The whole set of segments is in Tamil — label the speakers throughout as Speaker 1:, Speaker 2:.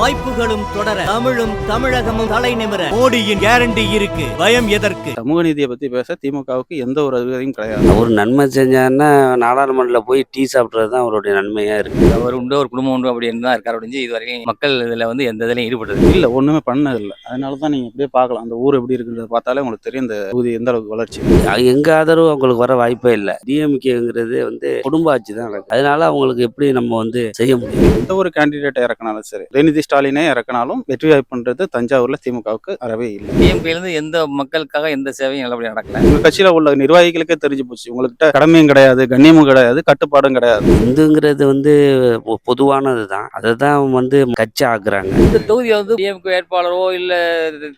Speaker 1: வாய்ப்புகளும் தொடர தமிழும் தமிழகமும் தலை நிமிர. மோடியின் கேரண்டி இருக்கு. பயம் எதற்கு?
Speaker 2: சமூக நீதியை பத்தி பேச திமுகவுக்கு எந்த ஒரு அதிகாரியும் கிடையாது.
Speaker 3: அவர் நன்மை செஞ்சாருன்னா நாடாளுமன்றத்தில் போய் டீ சாப்பிட்றது தான் அவருடைய நன்மையா இருக்கு.
Speaker 4: அவர் உண்டு ஒரு குடும்பம் உண்டு அப்படின்னு தான் இருக்காரு அப்படின்னு இது வரைக்கும் மக்கள் இதில் வந்து எந்த இதுலையும் ஈடுபட்டது
Speaker 2: இல்ல ஒண்ணுமே பண்ணது இல்ல அதனால தான் நீங்க அப்படியே பார்க்கலாம். அந்த ஊர் எப்படி இருக்குன்றத பார்த்தாலே உங்களுக்கு தெரியும் இந்த தொகுதி எந்த அளவுக்கு வளர்ச்சி.
Speaker 3: எங்க ஆதரவு அவங்களுக்கு வர வாய்ப்பே இல்லை. டிஎம்கேங்கிறது வந்து குடும்ப ஆட்சி தான். அதனால அவங்களுக்கு எப்படி நம்ம வந்து செய்ய முடியும்?
Speaker 2: எந்த ஒரு கேண்டிடேட்டை இறக்கினாலும் சரி உதயநிதி ஸ்டாலினே இறக்கினாலும் வெற்றி வாய்ப்புன்றது தஞ்சாவூர்ல திமுகவுக்கு அறவே இல்லை.
Speaker 4: டிஎம்கேலேருந்து எந்த மக்களுக்காக எந்த சேவையும் நல்லபடியாக நடக்கல?
Speaker 2: உங்க கட்சியில உள்ள நிர்வாகிகளுக்கே தெரிஞ்சு போச்சு. உங்ககிட்ட கடமையும் கிடையாது கண்ணியமும் கிடையாது கட்டுப்பாடும் கிடையாது.
Speaker 3: இந்துங்கிறது வந்து பொ- பொதுவானது தான் அதை தான் வந்து கட்சி ஆக்குறாங்க.
Speaker 4: இந்த தொகுதியை வந்து டிஎம்கே வேட்பாளரோ இல்ல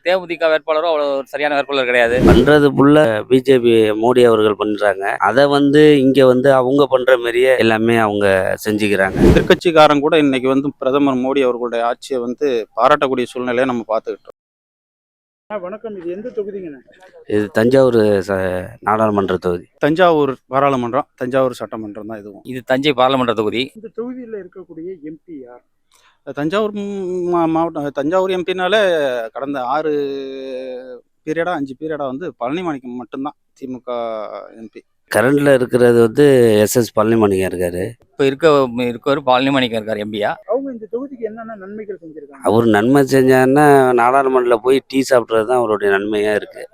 Speaker 4: தேமுதிக வேட்பாளரோ அவ்வளோ ஒரு சரியான வேட்பாளர் கிடையாது.
Speaker 3: பண்றது புள்ள பிஜேபி மோடி அவர்கள் பண்றாங்க. அதை வந்து இங்க வந்து அவங்க பண்ற மாதிரியே எல்லாமே அவங்க செஞ்சுக்கிறாங்க.
Speaker 2: எதிர்க்கட்சிக்காரன் கூட இன்னைக்கு வந்து பிரதமர் மோடி அவர்களுடைய ஆட்சியை வந்து பாராட்டக்கூடிய சூழ்நிலையை நம்ம பார்த்துக்கிட்டோம்
Speaker 5: வணக்கம். இது எந்த தொகுதிங்கண்ணே?
Speaker 3: இது தஞ்சாவூர் ச- நாடாளுமன்ற தொகுதி.
Speaker 2: தஞ்சாவூர் பாராளுமன்றம் தஞ்சாவூர் சட்டமன்றம் தான் இதுவும்.
Speaker 4: இது தஞ்சை பாராளுமன்ற தொகுதி.
Speaker 5: இந்த தொகுதியில் இருக்கக்கூடிய எம்பி யார்?
Speaker 2: தஞ்சாவூர் மா- மாவட்டம் தஞ்சாவூர் எம்பினாலே கடந்த ஆறு பீரியடா அஞ்சு பீரியடா வந்து பழனி மாணிக்கம் மட்டும்தான் திமுக எம்பி.
Speaker 3: கரண்ட்ல இருக்கிறது வந்து எஸ் எஸ் பழனிமணிகம் இருக்காரு.
Speaker 4: இப்போ இருக்க இருக்கவர் பாலினி மாணிக்கம் இருக்கார் எம்பியா?
Speaker 5: அவங்க இந்த என்னென்ன நன்மைகள் செஞ்சிருக்காங்க?
Speaker 3: அவர் நன்மை செஞ்சாருன்னா நாடாளுமன்றத்தில் போய் டீ சாப்பிட்றது தான் அவருடைய நன்மையாக இருக்குது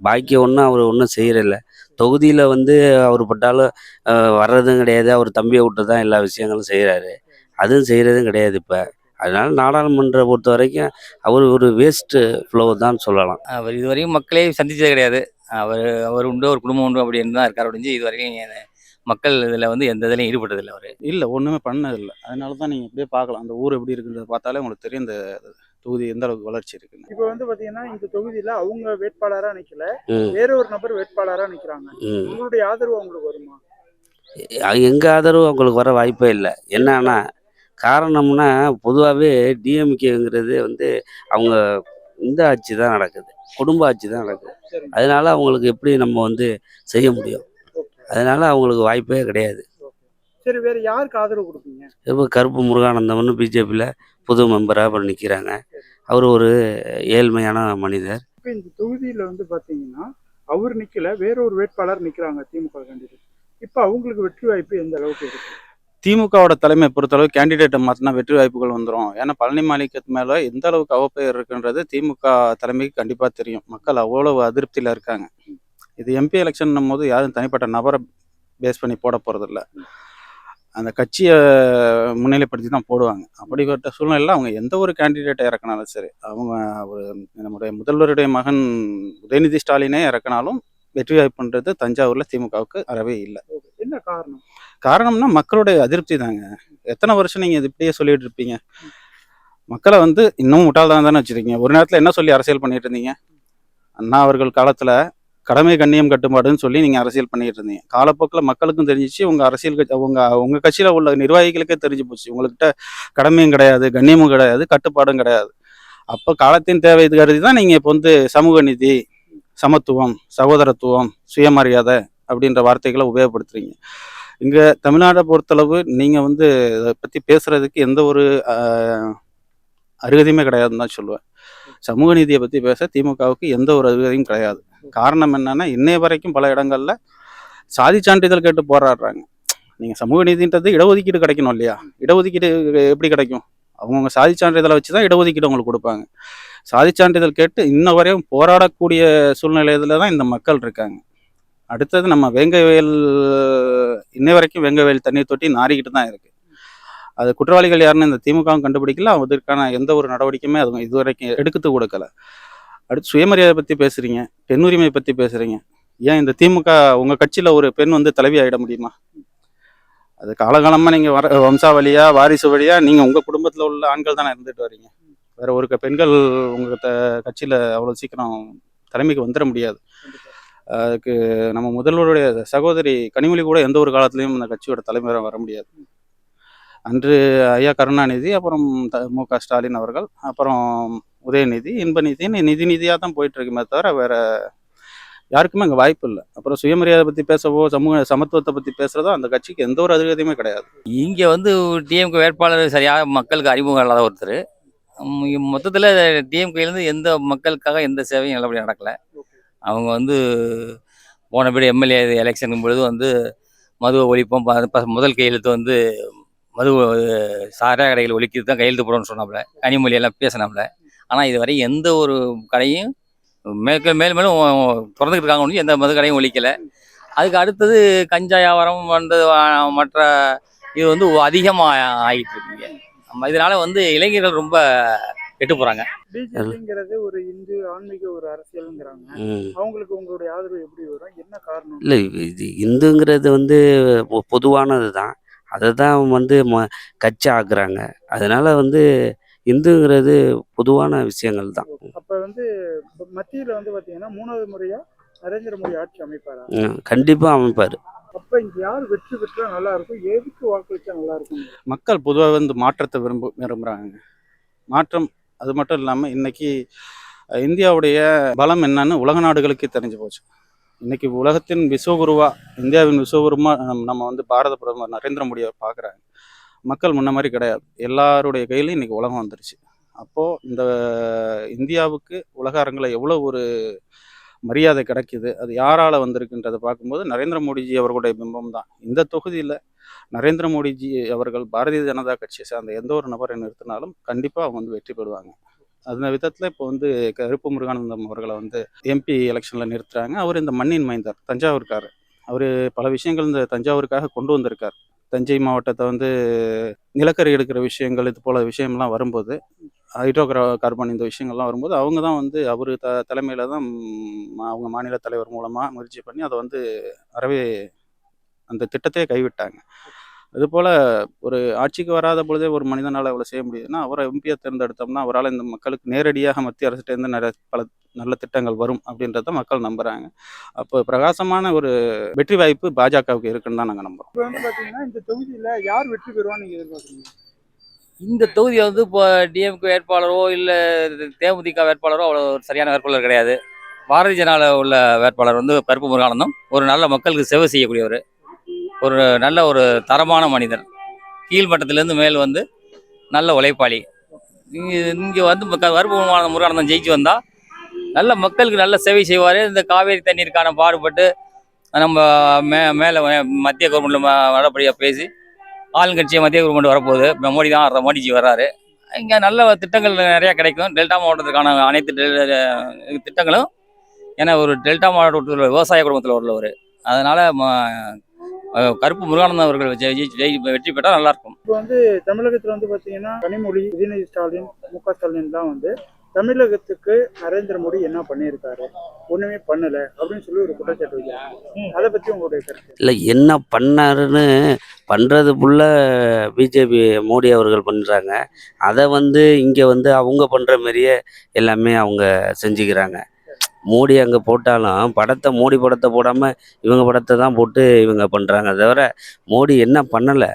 Speaker 3: பாக்கி ஒன்றும் அவர் ஒன்றும் செய்யறதில்ல. தொகுதியில் வந்து அவர் பட்டாலும் வர்றதும் கிடையாது. அவர் தம்பியை விட்டு தான் எல்லா விஷயங்களும் செய்கிறாரு அதுவும் செய்கிறதும் கிடையாது இப்போ. அதனால நாடாளுமன்ற பொறுத்த வரைக்கும் அவர் ஒரு வேஸ்ட் ஃப்ளோ தான் சொல்லலாம்.
Speaker 4: அவர் இதுவரையும் மக்களே சந்திச்சது கிடையாது. அவர் அவர் உண்டு ஒரு குடும்பம் உண்டு அப்படின்னு தான் இருக்காரு அப்படின்னு இது வரைக்கும் மக்கள் இதில் வந்து எந்த இதுலையும் ஈடுபட்டதில்லை அவர்.
Speaker 2: இல்லை ஒன்றுமே பண்ணது இல்லை அதனால தான் நீங்கள் அப்படியே பார்க்கலாம். அந்த ஊர் எப்படி இருக்குன்றத பார்த்தாலே உங்களுக்கு தெரியும் இந்த தொகுதி எந்த அளவுக்கு வளர்ச்சி இருக்குன்னு.
Speaker 5: இப்போ வந்து பாத்தீங்கன்னா இந்த தொகுதியில அவங்க வேட்பாளரா நிக்கல. வேற ஒரு நபர் வேட்பாளரா நிக்கிறாங்க.
Speaker 3: ம்.
Speaker 5: உங்களுடைய ஆதரவு அவங்களுக்கு வருமா?
Speaker 3: எங்கள் ஆதரவு அவங்களுக்கு வர வாய்ப்பே இல்லை. என்னன்னா காரணம்னா பொதுவாகவே டிஎம்கேங்கிறது வந்து அவங்க இந்த ஆட்சி தான் நடக்குது. குடும்ப ஆட்சி தான் நடக்குது. அதனால அவங்களுக்கு எப்படி நம்ம வந்து செய்ய முடியும்? அதனால அவங்களுக்கு வாய்ப்பே கிடையாது.
Speaker 5: சரி வேற யாருக்கு ஆதரவு கொடுப்பீங்க?
Speaker 3: இப்போ கருப்பு முருகானந்தம்னு பிஜேபியில் புது மெம்பராக அப்புறம் நிற்கிறாங்க அவர் ஒரு ஏழ்மையான மனிதர்.
Speaker 5: இப்போ இந்த தொகுதியில வந்து பாத்தீங்கன்னா அவர் நிக்கல வேற ஒரு வேட்பாளர் நிக்கிறாங்க திமுக கேண்டிடேட் இப்போ அவங்களுக்கு வெற்றி வாய்ப்பு எந்த அளவுக்கு இருக்கு?
Speaker 2: திமுகவோட தலைமை பொறுத்தளவு கேண்டிடேட்டை மாற்றினா வெற்றி வாய்ப்புகள் வந்துடும் ஏன்னா பழனி மாணிக்கத்து மேலே எந்த அளவுக்கு அவப்பெயர் இருக்குன்றது திமுக தலைமைக்கு கண்டிப்பாக தெரியும். மக்கள் அவ்வளவு அதிருப்தியில் இருக்காங்க. இது எம்பி எலெக்ஷன் போது யாரும் தனிப்பட்ட நபரை பேஸ் பண்ணி போட போகிறதில்ல அந்த கட்சியை முன்னிலைப்படுத்தி தான் போடுவாங்க. அப்படிப்பட்ட சூழ்நிலையில் அவங்க எந்த ஒரு கேண்டிடேட்டை இறக்கினாலும் சரி அவங்க ஒரு நம்முடைய முதல்வருடைய மகன் உதயநிதி ஸ்டாலினே இறக்கினாலும் வெற்றி வாய்ப்புன்றது தஞ்சாவூரில் திமுகவுக்கு அறவே இல்லை.
Speaker 5: என்ன காரணம்?
Speaker 2: காரணம்னா மக்களுடைய அதிருப்தி தாங்க. எத்தனை வருஷம் நீங்க இது இப்படியே சொல்லிட்டு இருப்பீங்க? மக்களை வந்து இன்னும் முட்டாள்தான் தானே வச்சிருக்கீங்க. ஒரு நேரத்துல என்ன சொல்லி அரசியல் பண்ணிட்டு இருந்தீங்க? அண்ணா அவர்கள் காலத்துல கடமை கண்ணியம் கட்டுப்பாடுன்னு சொல்லி நீங்கள் அரசியல் பண்ணிட்டு இருந்தீங்க. காலப்போக்கில் மக்களுக்கும் தெரிஞ்சிச்சு உங்கள் அரசியல் கட்சி உங்கள் உங்கள் கட்சியில் உள்ள நிர்வாகிகளுக்கே தெரிஞ்சு போச்சு. உங்கள்கிட்ட கடமையும் கிடையாது கண்ணியமும் கிடையாது கட்டுப்பாடும் கிடையாது. அப்போ காலத்தின் தேவை இது கருதி தான் நீங்கள் இப்போ வந்து சமூக நீதி சமத்துவம் சகோதரத்துவம் சுயமரியாதை அப்படின்ற வார்த்தைகளை உபயோகப்படுத்துறீங்க. இங்கே தமிழ்நாட்டை பொறுத்தளவு நீங்கள் வந்து இதை பற்றி பேசுகிறதுக்கு எந்த ஒரு அருகதையுமே கிடையாதுன்னு தான் சொல்லுவேன். சமூக நீதியை பற்றி பேச திமுகவுக்கு எந்த ஒரு அருகதையும் கிடையாது. காரணம் என்னன்னா இன்னைய வரைக்கும் பல இடங்கள்ல சாதி சான்றிதழ் கேட்டு போராடுறாங்க. நீங்க சமூக நீதின்றது இடஒதுக்கீடு கிடைக்கணும் இல்லையா? இடஒதுக்கீடு எப்படி கிடைக்கும்? அவங்கவுங்க சாதி சான்றிதழை வச்சு தான் இடஒதுக்கீடு உங்களுக்கு கொடுப்பாங்க. சாதி சான்றிதழ் கேட்டு இன்ன வரையும் போராடக்கூடிய சூழ்நிலையில தான் இந்த மக்கள் இருக்காங்க. அடுத்தது நம்ம வேங்கவேல் இன்னை வரைக்கும் வேங்கவேல் தண்ணீர் தொட்டி நாறிக்கிட்டு தான் இருக்கு. அது குற்றவாளிகள் யாருன்னு இந்த திமுகவும் கண்டுபிடிக்கல. அதற்கான எந்த ஒரு நடவடிக்கையுமே அது இதுவரைக்கும் எடுக்கத்து கொடுக்கல. அடுத்து சுயமரியாதை பற்றி பேசுகிறீங்க பெண் உரிமை பற்றி பேசுகிறீங்க ஏன் இந்த திமுக உங்கள் கட்சியில் ஒரு பெண் வந்து தலைவி ஆகிட முடியுமா? அது காலகாலமாக நீங்கள் வர வம்சாவளியா வாரிசு வழியாக நீங்கள் உங்கள் குடும்பத்தில் உள்ள ஆண்கள் தானே இருந்துட்டு வர்றீங்க வேற ஒரு பெண்கள் உங்கள் த- கட்சியில் அவ்வளோ சீக்கிரம் தலைமைக்கு வந்துட முடியாது. அதுக்கு நம்ம முதல்வருடைய சகோதரி கனிமொழி கூட எந்த ஒரு காலத்துலேயும் இந்த கட்சியோட தலைமையாக வர முடியாது. அன்று ஐயா கருணாநிதி அப்புறம் த- மு க ஸ்டாலின் அவர்கள் அப்புறம் உதயநிதி இன்பநிதின்னு நிதி நிதியாக தான் போயிட்டுருக்குமே தவிர வேறு யாருக்குமே அங்கே வாய்ப்பு இல்லை. அப்புறம் சுயமரியாதை பற்றி பேசவோ சமூக சமத்துவத்தை பற்றி பேசுகிறதோ அந்த கட்சிக்கு எந்த ஒரு அதிகாரத்தையுமே கிடையாது.
Speaker 4: இங்கே வந்து டிஎம்கே வேட்பாளர் சரியாக மக்களுக்கு அறிமுகம் இல்லாத ஒருத்தர். மொத்தத்தில் டிஎம்கேலேருந்து எந்த மக்களுக்காக எந்த சேவையும் நல்லபடியாக நடக்கலை. அவங்க வந்து போனபடி எம்எல்ஏ எலெக்ஷனுக்கும் பொழுது வந்து மதுவை ஒழிப்போம் ப- ப- முதல் கையெழுத்து வந்து மது சாராய கடைகள் ஒழிக்கிறது தான் கையெழுத்து போடணும்னு சொன்னாப்புல. கனிமொழி எல்லாம் பேசினாப்புல. ஆனால் இதுவரை எந்த ஒரு கடையும் மேற்க மேல் மேலும் திறந்துக்கிட்டு இருக்காங்க எந்த மது கடையும் ஒழிக்கலை அதுக்கு அடுத்தது கஞ்சா வியாபாரம் வந்து மற்ற இது வந்து அதிகமாக ஆகிட்டு இருக்குங்க. நம்ம இதனால வந்து இளைஞர்கள் ரொம்ப கெட்டு போகிறாங்க
Speaker 5: பிஜேபிங்கிறது ஒரு இந்து ஆன்மீக ஒரு அரசியல்ங்கிறாங்க. அவங்களுக்கு உங்களுடைய ஆதரவு எப்படி வரும்? என்ன காரணம்?
Speaker 3: இல்லை இது இந்துங்கிறது வந்து பொ- பொதுவானது தான் அதை தான் வந்து ம கட்சி ஆக்குறாங்க. அதனால வந்து இந்துங்கிறது பொதுவான விஷயங்கள் தான்
Speaker 5: அப்ப வந்து மத்தியில வந்து பாத்தீங்கன்னா மூணாவது முறையா நரேந்திர மோடி ஆட்சி அமைப்பாரா?
Speaker 3: கண்டிப்பாக அமைப்பார்.
Speaker 5: அப்ப இங்க யார் வெற்றி பெற்றா நல்லா இருக்கும்? எதுக்கு வாக்களிச்சா நல்லா இருக்கும்?
Speaker 2: மக்கள் பொதுவாக வந்து மாற்றத்தை விரும்ப விரும்புகிறாங்க மாற்றம் அது மட்டும் இல்லாமல் இன்னைக்கு இந்தியாவுடைய பலம் என்னன்னு உலக நாடுகளுக்கே தெரிஞ்சு போச்சு. இன்னைக்கு உலகத்தின் விஸ்வகுருவா இந்தியாவின் விஸ்வகுருமா நம்ம- வந்து பாரத பிரதமர் நரேந்திர மோடியை பார்க்குறாங்க மக்கள் முன்ன மாதிரி கிடையாது. எல்லாருடைய கையிலையும் இன்னைக்கு உலகம் வந்துருச்சு. அப்போது இந்த இந்தியாவுக்கு உலக அரங்கில் எவ்வளோ ஒரு மரியாதை கிடைக்குது அது யாரால் வந்திருக்குன்றதை பார்க்கும்போது நரேந்திர மோடிஜி அவர்களுடைய பிம்பம் தான். இந்த தொகுதியில் நரேந்திர மோடிஜி அவர்கள் பாரதிய ஜனதா கட்சியை சார்ந்த எந்த ஒரு நபரை நிறுத்தினாலும் கண்டிப்பாக அவங்க வந்து வெற்றி பெறுவாங்க. அந்த விதத்தில் இப்போ வந்து கருப்பு முருகானந்தம் அவர்களை வந்து எம்பி எலெக்ஷனில் நிறுத்துறாங்க. அவர் இந்த மண்ணின் மைந்தார் தஞ்சாவூர்காரர் அவர் பல விஷயங்கள் இந்த தஞ்சாவூருக்காக கொண்டு வந்திருக்கார். தஞ்சை மாவட்டத்தை வந்து நிலக்கரி எடுக்கிற விஷயங்கள் இது போல விஷயம்லாம் வரும்போது ஹைட்ரோ கார்பன் இந்த விஷயங்கள்லாம் வரும்போது அவங்க தான் வந்து அவர் த தலைமையில் தான் அவங்க மாநில தலைவர் மூலமாக முயற்சி பண்ணி அதை வந்து அறவே அந்த திட்டத்தையே கைவிட்டாங்க. அதுபோல் ஒரு ஆட்சிக்கு வராத பொழுதே ஒரு மனிதனால் அவ்வளோ செய்ய முடியுதுன்னா அவரை எம்பியை தேர்ந்தெடுத்தோம்னா அவரால் இந்த மக்களுக்கு நேரடியாக மத்திய அரசுகிட்டேருந்து நிறைய பல நல்ல திட்டங்கள் வரும் அப்படின்றத மக்கள் நம்புகிறாங்க அப்போ பிரகாசமான ஒரு வெற்றி வாய்ப்பு பாஜகவுக்கு இருக்குன்னு தான் நாங்கள் நம்புகிறோம்
Speaker 5: இப்ப வந்து பாத்தீங்கன்னா இந்த தொகுதியில யார் வெற்றி பெறுவான்னு நீங்க எதிர்பார்க்குறீங்க?
Speaker 4: இந்த தொகுதியை வந்து இப்போ டிஎம்கே வேட்பாளரோ இல்லை தேமுதிக வேட்பாளரோ அவ்வளோ ஒரு சரியான வேட்பாளர் கிடையாது. பாரதிய ஜனதாவில் உள்ள வேட்பாளர் வந்து கருப்பு முருகானந்தம். ஒரு நல்ல மக்களுக்கு சேவை செய்யக்கூடியவர். ஒரு நல்ல ஒரு தரமான மனிதர் கீழ்மட்டத்திலேருந்து மேல் வந்து நல்ல உழைப்பாளி. இங்கே இங்கே வந்து வருபமான முருகானந்தம் ஜெயிச்சு வந்தால் நல்ல மக்களுக்கு நல்ல சேவை செய்வார். இந்த காவேரி தண்ணீருக்கான பாடுபட்டு நம்ம மே மேலே மத்திய கவர்மெண்ட்டில் நடப்படியாக பேசி ஆளுங்கட்சியை மத்திய கவர்மெண்ட் வரப்போகுது. மோடி தான் வர்ற- மோடிஜி வர்றாரு. இங்கே நல்ல திட்டங்கள் நிறையா கிடைக்கும். டெல்டா மாவட்டத்துக்கான அனைத்து டெல் திட்டங்களும் ஏன்னா ஒரு டெல்டா மாவட்டத்தில் விவசாய குடும்பத்தில் உள்ளவர். அதனால் கருப்பு முருகானந்தம் அவர்கள் ஜெயி ஜெயி- ஜெயி வெற்றி பெற்றால் நல்லாயிருக்கும்.
Speaker 5: இப்போ வந்து தமிழகத்துல வந்து பாத்தீங்கன்னா கனிமொழி உதயநிதி ஸ்டாலின் மு க ஸ்டாலின் தான் வந்து தமிழகத்துக்கு நரேந்திர மோடி என்ன பண்ணியிருக்காரு? ஒண்ணுமே பண்ணல அப்படின்னு சொல்லி ஒரு குற்றச்சாட்டு வைக்கிறாங்க. அதை பத்தி உங்களுடைய கருத்து?
Speaker 3: இல்லை என்ன பண்ணாருன்னு பண்ணுறது புள்ள பிஜேபி மோடி அவர்கள் பண்ணுறாங்க அதை வந்து இங்கே வந்து அவங்க பண்ணுற மாதிரியே எல்லாமே அவங்க செஞ்சுக்கிறாங்க. மோடி அங்கே போட்டாலும் படத்தை மோடி படத்தை போடாமல் இவங்க படத்தை தான் போட்டு இவங்க பண்ணுறாங்க தவிர மோடி என்ன பண்ணலை?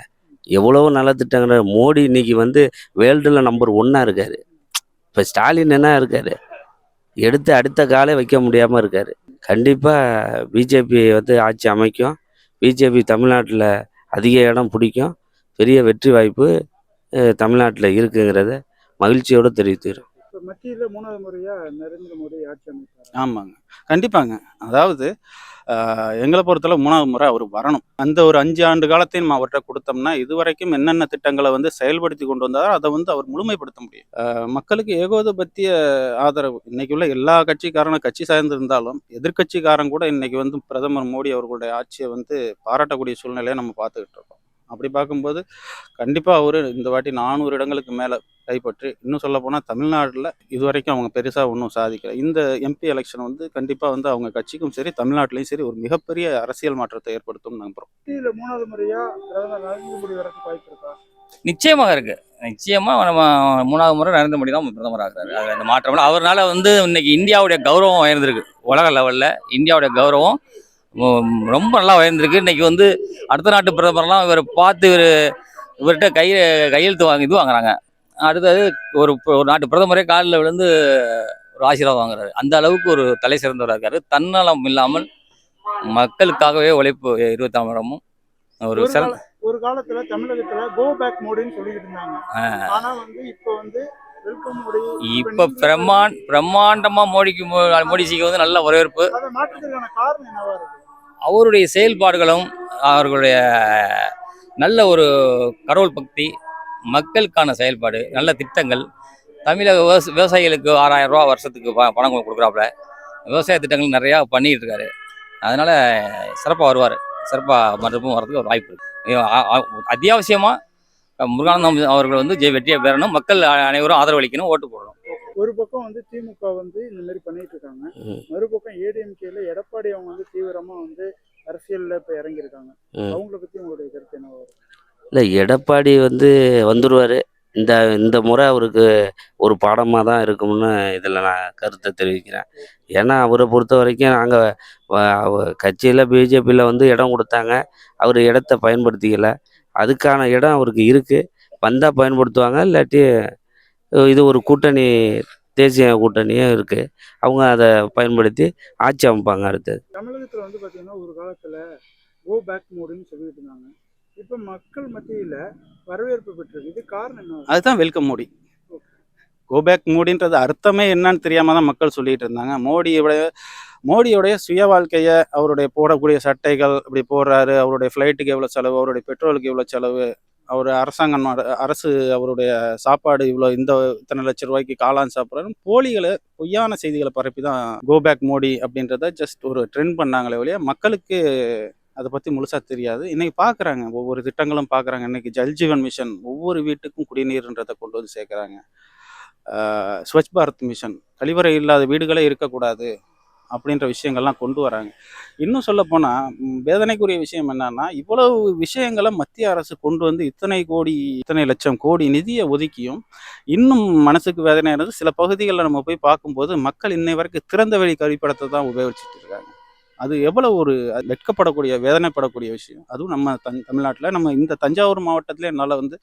Speaker 3: எவ்வளவோ நல்ல திட்டங்கள் மோடி இன்னைக்கு வந்து வேர்ல்டில் நம்பர் ஒன்னாக இருக்கார். இப்போ ஸ்டாலின் என்ன இருக்கார்? எடுத்து அடுத்த காலே வைக்க முடியாமல் இருக்கார். கண்டிப்பாக பிஜேபி வந்து ஆட்சி அமைக்கும். பிஜேபி தமிழ்நாட்டில் அதிக இடம் பிடிக்கும். பெரிய வெற்றி வாய்ப்பு தமிழ்நாட்டில் இருக்குங்கிறத மகிழ்ச்சியோடு தெரிவித்துக்கிறோம்.
Speaker 5: மத்தியில் மூணாவது முறையாக நரேந்திர மோடி ஆட்சி அமைப்பார்.
Speaker 2: ஆமாங்க. கண்டிப்பாங்க. அதாவது எங்களை பொறுத்தளவு மூணாவது முறை அவர் வரணும். அந்த ஒரு அஞ்சு ஆண்டு காலத்தையும் நம்ம அவர்கிட்ட கொடுத்தோம்னா இதுவரைக்கும் என்னென்ன திட்டங்களை வந்து செயல்படுத்தி கொண்டு வந்தாரோ அதை வந்து அவர் முழுமைப்படுத்த முடியும். மக்களுக்கு ஏகோதபத்திய ஆதரவு. இன்னைக்கு உள்ள எல்லா கட்சிக்காரனும் கட்சி சார்ந்து இருந்தாலும் எதிர்க்கட்சிக்காரன் கூட இன்னைக்கு வந்து பிரதமர் மோடி அவர்களுடைய ஆட்சியை வந்து பாராட்டக்கூடிய சூழ்நிலையை நம்ம பார்த்துக்கிட்டு இருக்கோம். அப்படி பார்க்கும்போது கண்டிப்பாக அவர் இந்த வாட்டி நானூறு இடங்களுக்கு மேலே கைப்பற்றி இன்னும் சொல்ல போனால் தமிழ்நாட்டில் இதுவரைக்கும் அவங்க பெருசாக ஒன்றும் சாதிக்கல. இந்த எம்பி எலெக்ஷன் வந்து கண்டிப்பாக வந்து அவங்க கட்சிக்கும் சரி தமிழ்நாட்டிலையும் சரி ஒரு மிகப்பெரிய அரசியல் மாற்றத்தை ஏற்படுத்தும் நம்புகிறோம்
Speaker 5: மூணாவது முறையா பிரதமர் நரேந்திர மோடி வரதுக்கு வாய்ப்பு இருக்கா?
Speaker 4: நிச்சயமாக இருக்கு. நிச்சயமாக நம்ம மூணாவது முறை நரேந்திர மோடி தான் பிரதமர் ஆகிறாரு. அதில் அந்த மாற்றம் இல்லை. அவர்னால வந்து இன்னைக்கு இந்தியாவுடைய கௌரவம் உயர்ந்திருக்கு. உலக லெவலில் இந்தியாவுடைய கௌரவம் ரொம்ப நல்லா உயர்ந்திருக்கு இன்னைக்கு வந்து அடுத்த நாட்டு பிரதமர்லாம் இவரை பார்த்து இவர் இவர்கிட்ட கை கையெழுத்து வாங்கி இது வாங்குறாங்க. அடுத்தது ஒரு ஒரு நாட்டு பிரதமரே காலில் விழுந்து ஒரு ஆசீர்வாதம் வாங்குறாரு. அந்த அளவுக்கு ஒரு தலை சிறந்தவராக இருக்காரு. தன்னலம் இல்லாமல் மக்களுக்காகவே உழைப்பு இருபத்தாம் வருடமும் ஒரு சிறந்த
Speaker 5: ஒரு காலத்துல தமிழகத்துல கோ பேக் மோடின்னு சொல்லிட்டு இருந்தாங்க. ஆனா வந்து இப்போ வந்து
Speaker 4: இப்போ பிரம்மாண்ட் பிரம்மாண்டமாக மோடிக்கு மோடிஜிக்கு வந்து நல்ல வரவேற்பு. அவருடைய செயல்பாடுகளும் அவர்களுடைய நல்ல ஒரு கடவுள் பக்தி மக்களுக்கான செயல்பாடு நல்ல திட்டங்கள் தமிழக விவச விவசாயிகளுக்கு ஆறாயிரம் ரூபா வருஷத்துக்கு ப- பணம் கொடுக்குறாப்புல. விவசாய திட்டங்கள் நிறையா பண்ணிட்டு இருக்காரு. அதனால சிறப்பாக வருவார். சிறப்பாக மறுப்பும் வர்றதுக்கு ஒரு வாய்ப்பு இருக்குது அத்தியாவசியமாக முருகானந்தம் அவர்கள் வந்து ஜெய் வெற்றியை பெறணும். மக்கள் அனைவரும் ஆதரவளிக்கணும் ஓட்டு போடணும்.
Speaker 5: ஒரு பக்கம் வந்து திமுக வந்து இந்த மாதிரி பண்ணிட்டு இருக்காங்க. மறுபக்கம் ஏடிஎம்கேல எடப்பாடி அவங்க வந்து தீவிரமா வந்து அரசியல்ல இப்ப இறங்கியிருக்காங்க. அவங்கள பத்தி உங்களுடைய கருத்து இருக்கு
Speaker 3: இல்லை எடப்பாடி வந்து வந்துடுவார் இந்த இந்த முறை அவருக்கு ஒரு பாடமாக தான் இருக்கும்னு இதில் நான் கருத்தை தெரிவிக்கிறேன். ஏன்னா அவரை பொறுத்த வரைக்கும் நாங்கள் கட்சியில் பிஜேபியில் வந்து இடம் கொடுத்தாங்க. அவர் இடத்த பயன்படுத்திக்கல. அதுக்கான இடம் அவருக்கு இருக்குது வந்தால் பயன்படுத்துவாங்க இல்லாட்டி இது ஒரு கூட்டணி தேசிய கூட்டணியும் இருக்குது அவங்க அதை பயன்படுத்தி ஆட்சி அமைப்பாங்க அடுத்தது
Speaker 5: தமிழகத்துல வந்து பாத்தீங்கன்னா ஒரு காலத்துல கோ பேக் மோடுன்னு சொல்லிட்டு இருந்தாங்க. இப்ப மக்கள் மத்தியில வரவேற்பு பெற்றிருக்கு. இது காரணம் என்ன?
Speaker 2: அதுதான் வெல்கம் மோடி கோபேக் மோடின்றது அர்த்தமே என்னன்னு தெரியாம தான் மக்கள் சொல்லிட்டு இருந்தாங்க. மோடியோட மோடியோடைய சுய வாழ்க்கையை அவருடைய போடக்கூடிய சட்டைகள் இப்படி போடுறாரு. அவருடைய ஃப்ளைட்டுக்கு எவ்வளோ செலவு? அவருடைய பெட்ரோலுக்கு எவ்வளோ செலவு? அவர் அரசாங்கம் அரசு அவருடைய சாப்பாடு இவ்வளோ இந்த இத்தனை லட்ச ரூபாய்க்கு காளான் சாப்பிட்றாரு. போலிகளை பொய்யான செய்திகளை பரப்பி தான் கோபேக் மோடி அப்படின்றத ஜஸ்ட் ஒரு ட்ரெண்ட் பண்ணாங்களே ஒழிய மக்களுக்கு அதை பற்றி முழுசாக தெரியாது. இன்னைக்கு பார்க்குறாங்க ஒவ்வொரு திட்டங்களும் பார்க்குறாங்க இன்றைக்கி ஜல்ஜீவன் மிஷன் ஒவ்வொரு வீட்டுக்கும் குடிநீர்ன்றதை கொண்டு வந்து சேர்க்குறாங்க. ஸ்வச் பாரத் மிஷன் கழிவறை இல்லாத வீடுகளே இருக்கக்கூடாது. அப்படின்ற விஷயங்கள்லாம் கொண்டு வராங்க. இன்னும் சொல்ல போனால் வேதனைக்குரிய விஷயம் என்னன்னா இவ்வளவு விஷயங்களை மத்திய அரசு கொண்டு வந்து இத்தனை கோடி இத்தனை லட்சம் கோடி நிதியை ஒதுக்கியும் இன்னும் மனசுக்கு வேதனையானது சில பகுதிகளில் நம்ம போய் பார்க்கும்போது மக்கள் இன்னை வரைக்கும் திறந்த வெளி கழிப்பிடத்தை தான் உபயோகிச்சுட்டு இருக்காங்க. அது எவ்வளவு ஒரு வெட்கப்படக்கூடிய வேதனைப்படக்கூடிய விஷயம். அதுவும் நம்ம தன் தமிழ்நாட்டில் நம்ம இந்த தஞ்சாவூர் மாவட்டத்திலே என்னால் வந்து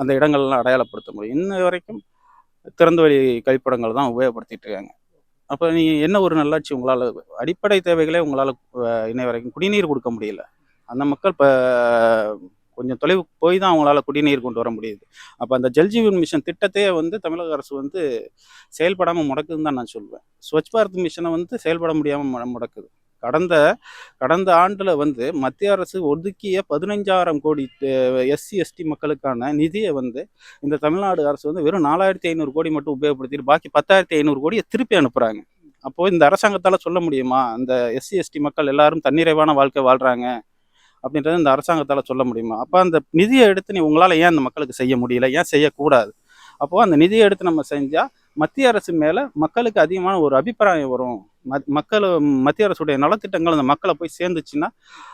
Speaker 2: அந்த இடங்கள்லாம் அடையாளப்படுத்த முடியும். இன்ன வரைக்கும் திறந்த வெளி தான் உபயோகப்படுத்திட்டு இருக்காங்க. அப்போ நீ என்ன ஒரு நல்லாட்சி உங்களால்? அடிப்படை தேவைகளே உங்களால் இன்னை வரைக்கும் குடிநீர் கொடுக்க முடியல. அந்த மக்கள் இப்போ கொஞ்சம் தொலைவு போய் தான் அவங்களால குடிநீர் கொண்டு வர முடியுது. அப்போ அந்த ஜல்ஜீவன் மிஷன் திட்டத்தையே வந்து தமிழக அரசு வந்து செயல்படாமல் முடக்குதுன்னு தான் நான் சொல்லுவேன் ஸ்வச் பாரத் மிஷனை வந்து செயல்பட முடியாமல் முடக்குது. கடந்த கடந்த ஆண்டில் வந்து மத்திய அரசு ஒதுக்கிய பதினஞ்சாயிரம் கோடி எஸ்சி எஸ்டி மக்களுக்கான நிதியை வந்து இந்த தமிழ்நாடு அரசு வந்து வெறும் நாலாயிரத்தி ஐநூறு கோடி மட்டும் உபயோகப்படுத்திட்டு பாக்கி பத்தாயிரத்தி ஐநூறு கோடியை திருப்பி அனுப்புகிறாங்க அப்போது இந்த அரசாங்கத்தால் சொல்ல முடியுமா? அந்த எஸ்சி எஸ்டி மக்கள் எல்லாரும் தன்னிறைவான வாழ்க்கை வாழ்கிறாங்க அப்படின்றது இந்த அரசாங்கத்தால் சொல்ல முடியுமா? அப்போ அந்த நிதியை எடுத்து நீ உங்களால் ஏன் அந்த மக்களுக்கு செய்ய முடியல? ஏன் செய்யக்கூடாது? அப்போது அந்த நிதியை எடுத்து நம்ம செஞ்சால் மத்திய அரசு மேலே மக்களுக்கு அதிகமான ஒரு அபிப்பிராயம் வரும். மக்கள் மத்திய அரசுடைய நலத்திட்டங்கள் அந்த மக்களை போய் சேர்ந்துச்சுன்னா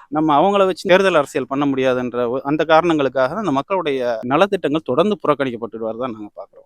Speaker 2: நம்ம அவங்கள வச்சு தேர்தல் அரசியல் பண்ண முடியாதுன்ற அந்த காரணங்களுக்காக தான் அந்த மக்களுடைய நலத்திட்டங்கள் தொடர்ந்து புறக்கணிக்கப்பட்டு வருதான் நாங்கள் பார்க்குறோம்